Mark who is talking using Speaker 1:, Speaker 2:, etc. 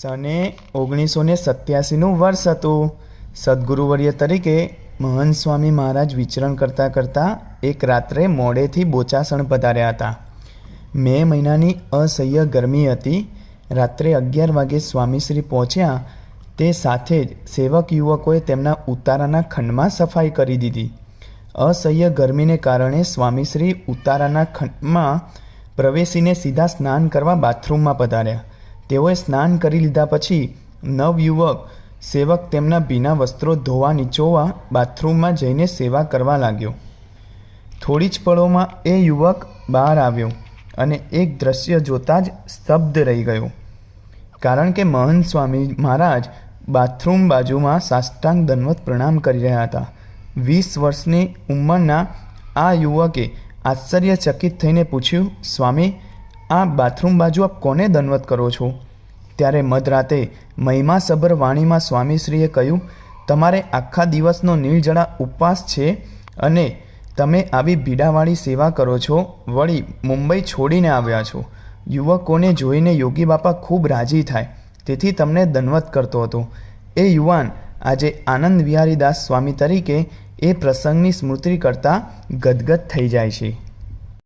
Speaker 1: સને ઓગણીસો ને સત્યાસીનું વર્ષ હતું. સદગુરુવર્ય તરીકે મહંત સ્વામી મહારાજ વિચરણ કરતાં કરતાં એક રાત્રે મોડેથી બોચાસણ પધાર્યા હતા. મે મહિનાની અસહ્ય ગરમી હતી. રાત્રે અગિયાર વાગે સ્વામીશ્રી પહોંચ્યા. તે સાથે જ સેવક યુવકોએ તેમના ઉતારાના ખંડમાં સફાઈ કરી દીધી. અસહ્ય ગરમીને કારણે સ્વામીશ્રી ઉતારાના ખંડમાં પ્રવેશીને સીધા સ્નાન કરવા બાથરૂમમાં પધાર્યા. તેઓએ સ્નાન કરી લીધા પછી નવયુવક સેવક તેમના ભીના વસ્ત્રો ધોવા નીચોવા બાથરૂમમાં જઈને સેવા કરવા લાગ્યો. થોડી જ પળોમાં એ યુવક બહાર આવ્યો અને એક દ્રશ્ય જોતાં જ સ્તબ્ધ રહી ગયો. કારણ કે મહંત સ્વામી મહારાજ બાથરૂમ બાજુમાં સાષ્ટાંગ દંડવત પ્રણામ કરી રહ્યા હતા. વીસ વર્ષની ઉંમરના આ યુવકે આશ્ચર્યચકિત થઈને પૂછ્યું, સ્વામી આ બાથરૂમ બાજુ આપ કોને દંડવત કરો છો? ત્યારે મધરાતે મહિમાસભર વાણીમાં સ્વામીશ્રીએ કહ્યું, તમારે આખા દિવસનો નીળજળા ઉપવાસ છે અને તમે આવી ભીડાવાળી સેવા કરો છો. વળી મુંબઈ છોડીને આવ્યા છો. યુવકોને જોઈને યોગી બાપા ખૂબ રાજી થાય. તેથી તમને દંડવત કરતો હતો. એ યુવાન આજે આનંદ વિહારી દાસ સ્વામી તરીકે એ પ્રસંગની સ્મૃતિ કરતાં ગદગદ થઈ જાય છે.